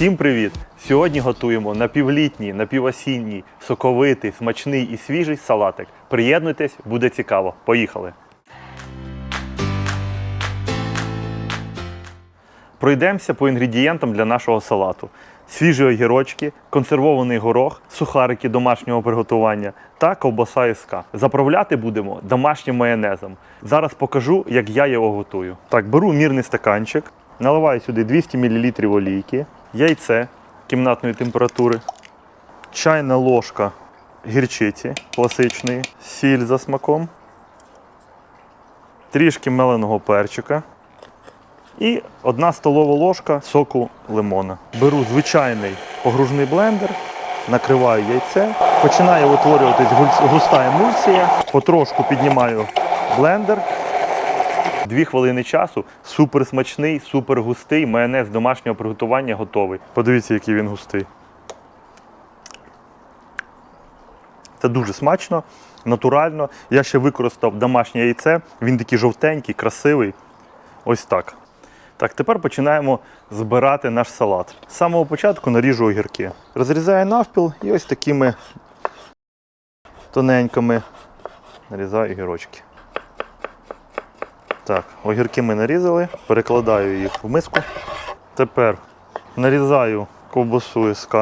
Всім привіт! Сьогодні готуємо напівлітній, напівосінній, соковитий, смачний і свіжий салатик. Приєднуйтесь, буде цікаво. Поїхали! Пройдемося по інгредієнтам для нашого салату: свіжі огірочки, консервований горох, сухарики домашнього приготування та ковбаса СК. Заправляти будемо домашнім майонезом. Зараз покажу, як я його готую. Так, беру мірний стаканчик, наливаю сюди 200 мл олійки, яйце кімнатної температури, чайна ложка гірчиці класичної, сіль за смаком, трішки меленого перчика. І одна столова ложка соку лимона. Беру звичайний погружний блендер, накриваю яйце, починає утворюватись густа емульсія, потрошку піднімаю блендер. Дві хвилини часу, супер смачний, супер густий майонез домашнього приготування готовий. Подивіться, який він густий. Це дуже смачно, натурально. Я ще використав домашнє яйце. Він такий жовтенький, красивий. Ось так. Так, тепер починаємо збирати наш салат. З самого початку наріжу огірки. Розрізаю навпіл і ось такими тоненькими нарізаю огірочки. Так, огірки ми нарізали, перекладаю їх в миску. Тепер нарізаю ковбасу СК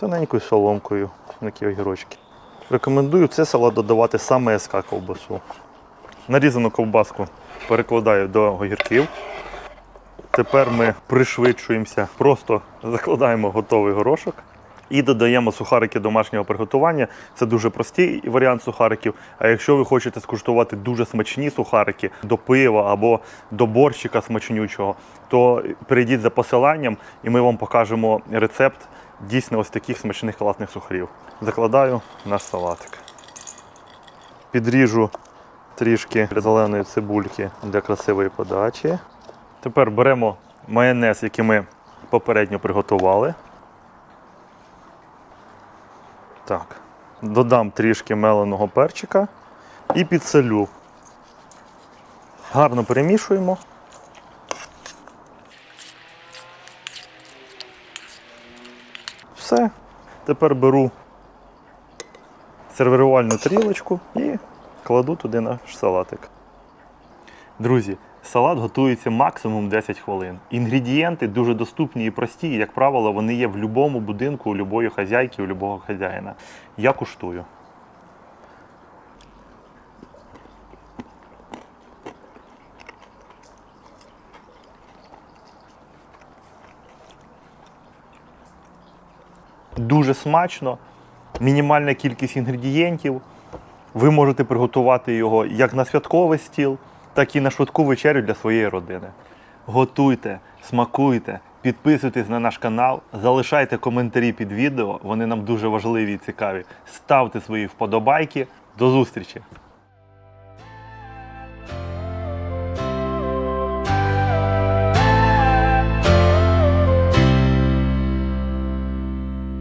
тоненькою соломкою, такі огірочки. Рекомендую цей салат додавати саме СК ковбасу. Нарізану ковбаску перекладаю до огірків. Тепер ми пришвидшуємося, просто закладаємо готовий горошок і додаємо сухарики домашнього приготування. Це дуже простий варіант сухариків. А якщо ви хочете скуштувати дуже смачні сухарики до пива або до борщика смачнючого, то перейдіть за посиланням і ми вам покажемо рецепт дійсно ось таких смачних класних сухарів. Закладаю наш салатик. Підріжу трішки зеленої цибульки для красивої подачі. Тепер беремо майонез, який ми попередньо приготували. Так. Додам трішки меленого перчика і підсолю. Гарно перемішуємо. Все. Тепер беру сервірувальну тарілочку і кладу туди наш салатик. Друзі, салат готується максимум 10 хвилин. Інгредієнти дуже доступні і прості. і, Як правило, вони є в будь-якому будинку, у будь-якої хазяйки, у будь-якого хазяїна. Я куштую. Дуже смачно, мінімальна кількість інгредієнтів. Ви можете приготувати його як на святковий стіл, так і на швидку вечерю для своєї родини. Готуйте, смакуйте, підписуйтесь на наш канал, залишайте коментарі під відео, вони нам дуже важливі і цікаві. Ставте свої вподобайки. До зустрічі!